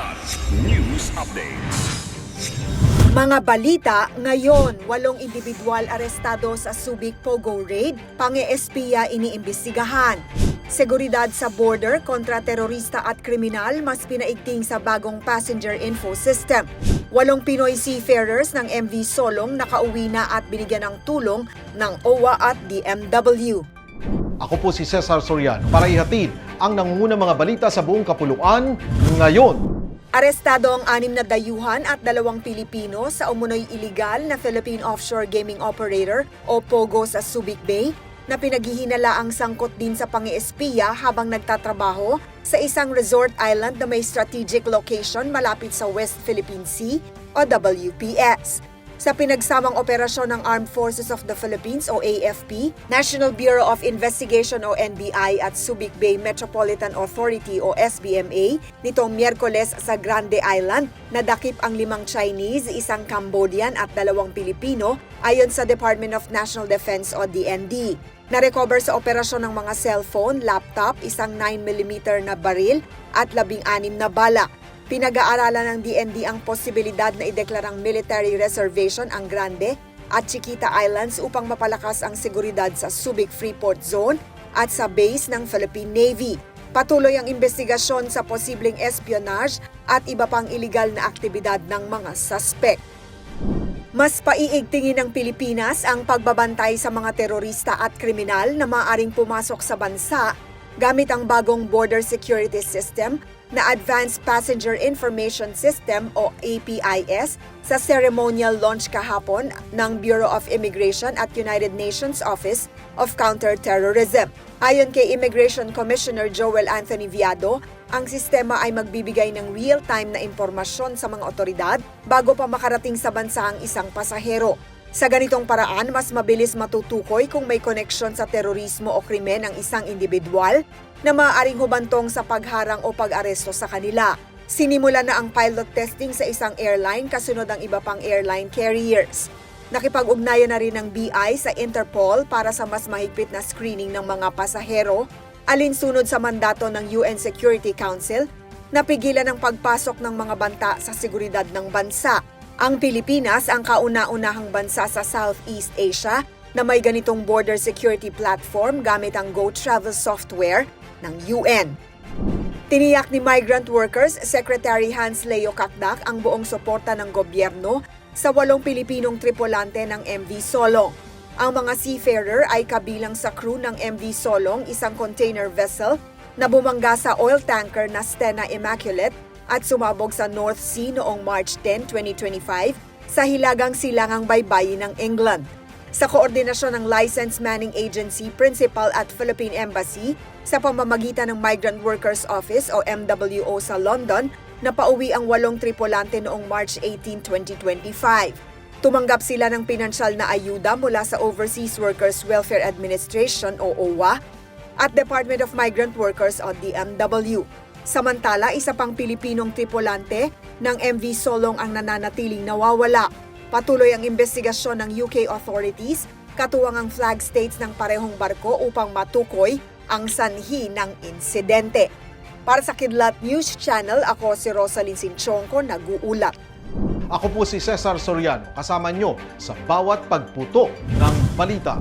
Kidlat News Updates. Mga balita, ngayon, walong individual arestado sa Subic Pogo Raid, pange-espiya iniimbestigahan. Seguridad sa border kontra terorista at kriminal mas pinaigting sa bagong passenger info system. Walong Pinoy seafarers ng MV Solong nakauwi na at binigyan ng tulong ng OWA at DMW. Ako po si Cesar Soriano para ihatid ang nangungunang mga balita sa buong kapuluan ngayon. Arestado ang anim na dayuhan at dalawang Pilipino sa umunoy iligal na Philippine Offshore Gaming Operator o POGO sa Subic Bay na pinaghihinala ang sangkot din sa pangi-espiya habang nagtatrabaho sa isang resort island na may strategic location malapit sa West Philippine Sea o WPS. Sa pinagsamang operasyon ng Armed Forces of the Philippines o AFP, National Bureau of Investigation o NBI at Subic Bay Metropolitan Authority o SBMA nitong Miyerkules sa Grande Island, nadakip ang limang Chinese, isang Cambodian at dalawang Pilipino ayon sa Department of National Defense o DND. Narecover sa operasyon ng mga cellphone, laptop, isang 9mm na baril at labing-anim na bala. Pinag-aaralan ng DND ang posibilidad na ideklarang military reservation ang Grande at Chiquita Islands upang mapalakas ang seguridad sa Subic Freeport Zone at sa base ng Philippine Navy. Patuloy ang investigasyon sa posibleng espionage at iba pang iligal na aktibidad ng mga suspect. Mas paiigtingin ng Pilipinas ang pagbabantay sa mga terorista at kriminal na maaaring pumasok sa bansa gamit ang bagong Border Security System na Advanced Passenger Information System o APIS sa ceremonial launch kahapon ng Bureau of Immigration at United Nations Office of Counterterrorism. Ayon kay Immigration Commissioner Joel Anthony Viado, ang sistema ay magbibigay ng real-time na impormasyon sa mga otoridad bago pa makarating sa bansa ang isang pasahero. Sa ganitong paraan, mas mabilis matutukoy kung may koneksyon sa terorismo o krimen ang isang individual na maaaring hubantong sa pagharang o pag-aresto sa kanila. Sinimula na ang pilot testing sa isang airline kasunod ang iba pang airline carriers. Nakipag-ugnayan na rin ng BI sa Interpol para sa mas mahigpit na screening ng mga pasahero, alinsunod sa mandato ng UN Security Council na pigilan ang pagpasok ng mga banta sa seguridad ng bansa. Ang Pilipinas ang kauna-unahang bansa sa Southeast Asia na may ganitong border security platform gamit ang Go Travel software ng UN. Tiniyak ni Migrant Workers Secretary Hans Leo Kakdak ang buong suporta ng gobyerno sa walong Pilipinong tripulante ng MV Solong. Ang mga seafarer ay kabilang sa crew ng MV Solong, isang container vessel na bumangga sa oil tanker na Stena Immaculate at sumabog sa North Sea noong March 10, 2025 sa hilagang silangang baybayin ng England sa koordinasyon ng License Manning Agency Principal at Philippine Embassy sa pamamagitan ng Migrant Workers Office o MWO sa London na pauwi ang walong tripulante noong March 18, 2025. Tumanggap sila ng pinansyal na ayuda mula sa Overseas Workers Welfare Administration o OWA at Department of Migrant Workers o DMW. Samantala, isa pang Pilipinong tripulante ng MV Solong ang nananatiling nawawala. Patuloy ang investigasyon ng UK authorities, katuwang ang flag states ng parehong barko upang matukoy ang sanhi ng insidente. Para sa Kidlat News Channel, ako si Rosalyn Sinchonko, nag-uulat. Ako po si Cesar Soriano, kasama nyo sa bawat pagputo ng balita.